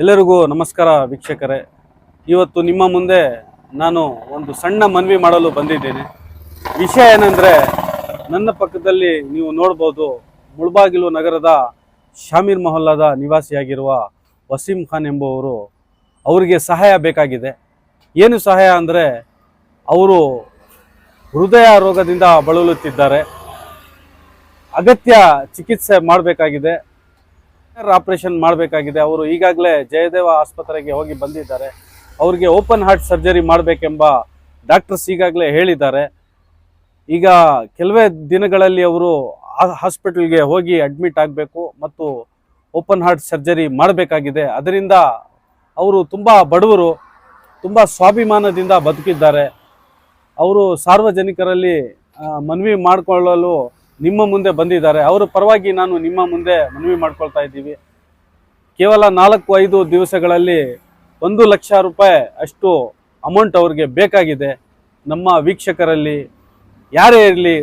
ಎಲ್ಲರಿಗೂ ನಮಸ್ಕಾರ ವೀಕ್ಷಕರೇ. ಇವತ್ತು ನಿಮ್ಮ ಮುಂದೆ ನಾನು ಒಂದು ಸಣ್ಣ ಮನವಿ ಮಾಡಲು ಬಂದಿದ್ದೇನೆ. ವಿಷಯ ಏನಂದರೆ, ನನ್ನ ಪಕ್ಕದಲ್ಲಿ ನೀವು ನೋಡ್ಬೋದು, ಮುಳಬಾಗಿಲು ನಗರದ ಶಾಮೀರ್ ಮೊಹಲ್ಲಾದ ನಿವಾಸಿಯಾಗಿರುವ ವಸೀಂ ಖಾನ್ ಎಂಬುವರು ಅವರಿಗೆ ಸಹಾಯ ಬೇಕಾಗಿದೆ. ಏನು ಸಹಾಯ ಅಂದರೆ, ಅವರು ಹೃದಯ ರೋಗದಿಂದ ಬಳಲುತ್ತಿದ್ದಾರೆ. ಅಗತ್ಯ ಚಿಕಿತ್ಸೆ ಮಾಡಬೇಕಾಗಿದೆ. ಆಪರೇಷನ್ ಮಾಡಬೇಕಾಗಿದೆ? ಅವರು ಈಗಾಗಲೇ ಜಯದೇವ ಆಸ್ಪತ್ರೆಗೆ ಹೋಗಿ ಬಂದಿದ್ದಾರೆ. ಅವರಿಗೆ ಓಪನ್ ಹಾರ್ಟ್ ಸರ್ಜರಿ ಮಾಡಬೇಕೆಂಬ ಡಾಕ್ಟರ್ಸ್ ಈಗಾಗಲೇ ಹೇಳಿದ್ದಾರೆ. ಈಗ ಕೆಲವೇ ದಿನಗಳಲ್ಲಿ ಅವರು ಹಾಸ್ಪಿಟಲ್ಗೆ ಹೋಗಿ ಅಡ್ಮಿಟ್ ಆಗಬೇಕು ಮತ್ತು ಓಪನ್ ಹಾರ್ಟ್ ಸರ್ಜರಿ ಮಾಡಬೇಕಾಗಿದೆ. ಅದರಿಂದ ಅವರು ತುಂಬ ಬಡವರು, ತುಂಬ ಸ್ವಾಭಿಮಾನದಿಂದ ಬದುಕಿದ್ದಾರೆ. ಅವರು ಸಾರ್ವಜನಿಕರಲ್ಲಿ ಮನವಿ ಮಾಡಿಕೊಳ್ಳಲು ನಿಮ್ಮ ಮುಂದೆ ಬಂದಿದ್ದಾರೆ. ಅವರ ಪರವಾಗಿ ನಾನು ನಿಮ್ಮ ಮುಂದೆ ಮನವಿ ಮಾಡ್ಕೊಳ್ತಾ ಇದ್ದೀವಿ. ಕೇವಲ ನಾಲ್ಕು ಐದು ದಿವಸಗಳಲ್ಲಿ ಒಂದು ಲಕ್ಷ ರೂಪಾಯಿ ಅಷ್ಟು ಅಮೌಂಟ್ ಅವ್ರಿಗೆ ಬೇಕಾಗಿದೆ. ನಮ್ಮ ವೀಕ್ಷಕರಲ್ಲಿ ಯಾರೇ ಇರಲಿ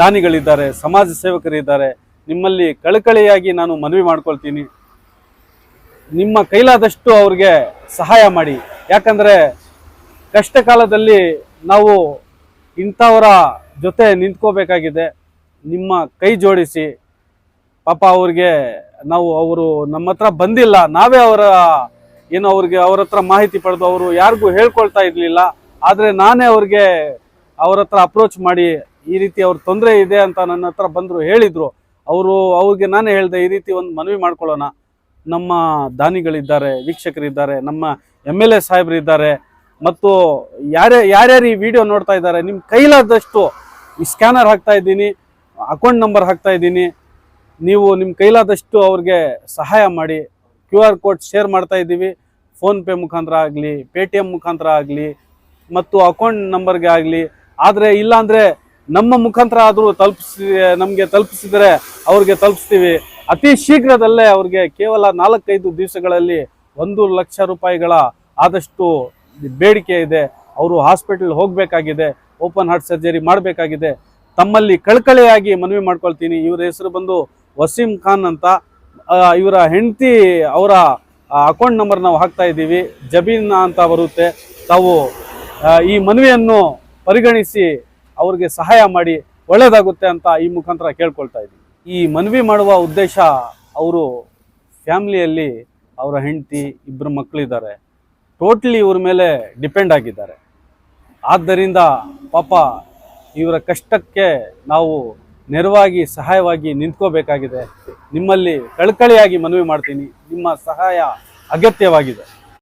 ದಾನಿಗಳಿದ್ದಾರೆ, ಸಮಾಜ ಸೇವಕರಿದ್ದಾರೆ, ನಿಮ್ಮಲ್ಲಿ ಕಳಕಳಿಯಾಗಿ ನಾನು ಮನವಿ ಮಾಡ್ಕೊಳ್ತೀನಿ. ನಿಮ್ಮ ಕೈಲಾದಷ್ಟು ಅವ್ರಿಗೆ ಸಹಾಯ ಮಾಡಿ. ಯಾಕಂದರೆ ಕಷ್ಟ ಕಾಲದಲ್ಲಿ ನಾವು ಇಂಥವರ ಜೊತೆ ನಿಂತ್ಕೋಬೇಕಾಗಿದೆ. ನಿಮ್ಮ ಕೈ ಜೋಡಿಸಿ, ಪಾಪ ಅವ್ರಿಗೆ ನಾವು ಅವರು ನಮ್ಮ ಹತ್ರ ಬಂದಿಲ್ಲ, ನಾವೇ ಅವರ, ಏನು ಅವ್ರಿಗೆ ಅವ್ರ ಹತ್ರ ಮಾಹಿತಿ ಪಡೆದು ಅವರು ಯಾರಿಗೂ ಹೇಳ್ಕೊಳ್ತಾ ಇರಲಿಲ್ಲ, ಆದರೆ ನಾನೇ ಅವ್ರಿಗೆ ಅವ್ರ ಹತ್ರ ಅಪ್ರೋಚ್ ಮಾಡಿ ಈ ರೀತಿ ಅವ್ರ ತೊಂದರೆ ಇದೆ ಅಂತ ನನ್ನ ಹತ್ರ ಬಂದರು, ಹೇಳಿದರು. ಅವರು, ಅವ್ರಿಗೆ ನಾನೇ ಹೇಳಿದೆ, ಈ ರೀತಿ ಒಂದು ಮನವಿ ಮಾಡ್ಕೊಳ್ಳೋಣ. ನಮ್ಮ ದಾನಿಗಳಿದ್ದಾರೆ, ವೀಕ್ಷಕರಿದ್ದಾರೆ, ನಮ್ಮ ಎಂ ಎಲ್ ಎ ಸಾಹೇಬರಿದ್ದಾರೆ, ಮತ್ತು ಯಾರೇ, ಯಾರ್ಯಾರು ಈ ವಿಡಿಯೋ ನೋಡ್ತಾ ಇದ್ದಾರೆ ನಿಮ್ಮ ಕೈಲಾದಷ್ಟು ಈ ಸ್ಕ್ಯಾನರ್ ಹಾಕ್ತಾ ಇದ್ದೀನಿ. ಅಕೌಂಟ್ ನಂಬರ್ ಹಾಕ್ತಾ ಇದ್ದೀನಿ. ನೀವು ನಿಮ್ಮ ಕೈಲಾದಷ್ಟು ಅವ್ರಿಗೆ ಸಹಾಯ ಮಾಡಿ. ಕ್ಯೂ ಆರ್ ಕೋಡ್ ಶೇರ್ ಮಾಡ್ತಾ ಇದ್ದೀವಿ. ಫೋನ್ಪೇ ಮುಖಾಂತರ ಆಗಲಿ ಪೇ ಟಿ ಎಂ ಮುಖಾಂತರ ಆಗಲಿ, ಮತ್ತು ಅಕೌಂಟ್ ನಂಬರ್ಗೆ ಆಗಲಿ. ಆದರೆ ಇಲ್ಲಾಂದರೆ ನಮ್ಮ ಮುಖಾಂತರ ಆದರೂ ತಲುಪಿಸಿ, ನಮಗೆ ತಲುಪಿಸಿದರೆ ಅವ್ರಿಗೆ ತಲುಪಿಸ್ತೀವಿ. ಅತಿ ಶೀಘ್ರದಲ್ಲೇ ಅವ್ರಿಗೆ ಕೇವಲ ನಾಲ್ಕೈದು ದಿವಸಗಳಲ್ಲಿ ಒಂದು ಲಕ್ಷ ರೂಪಾಯಿಗಳ ಆದಷ್ಟು ಬೇಡಿಕೆ ಇದೆ. ಅವರು ಹಾಸ್ಪಿಟಲ್ ಹೋಗಬೇಕಾಗಿದೆ. ಓಪನ್ ಹಾರ್ಟ್ ಸರ್ಜರಿ ಮಾಡಬೇಕಾಗಿದೆ. ತಮ್ಮಲ್ಲಿ ಕಳಕಳಿಯಾಗಿ ಮನವಿ ಮಾಡ್ಕೊಳ್ತೀನಿ. ಇವರ ಹೆಸರು ಬಂದು ವಸೀಂ ಖಾನ್ ಅಂತ. ಇವರ ಹೆಂಡತಿ ಅವರ ಅಕೌಂಟ್ ನಂಬರ್ ನಾವು ಹಾಕ್ತಾ ಇದ್ದೀವಿ. ಜಬೀನ್ ಅಂತ ಬರುತ್ತೆ. ತಾವು ಈ ಮನವಿಯನ್ನು ಪರಿಗಣಿಸಿ ಅವ್ರಿಗೆ ಸಹಾಯ ಮಾಡಿ ಒಳ್ಳೆಯದಾಗುತ್ತೆ ಅಂತ ಈ ಮುಖಾಂತರ ಕೇಳ್ಕೊಳ್ತಾ ಇದ್ದೀವಿ. ಈ ಮನವಿ ಮಾಡುವ ಉದ್ದೇಶ ಅವರು ಫ್ಯಾಮಿಲಿಯಲ್ಲಿ ಅವರ ಹೆಂಡತಿ ಇಬ್ಬರು ಮಕ್ಕಳಿದ್ದಾರೆ. ಟೋಟ್ಲಿ ಇವ್ರ ಮೇಲೆ ಡಿಪೆಂಡ್ ಆಗಿದ್ದಾರೆ. ಆದ್ದರಿಂದ ಪಾಪ ಇವರ ಕಷ್ಟಕ್ಕೆ ನಾವು ನೆರವಾಗಿ ಸಹಾಯವಾಗಿ ನಿಂತ್ಕೋಬೇಕಾಗಿದೆ. ನಿಮ್ಮಲ್ಲಿ ಕಳಕಳಿಯಾಗಿ ಮನವಿ ಮಾಡ್ತೀನಿ. ನಿಮ್ಮ ಸಹಾಯ ಅಗತ್ಯವಾಗಿದೆ.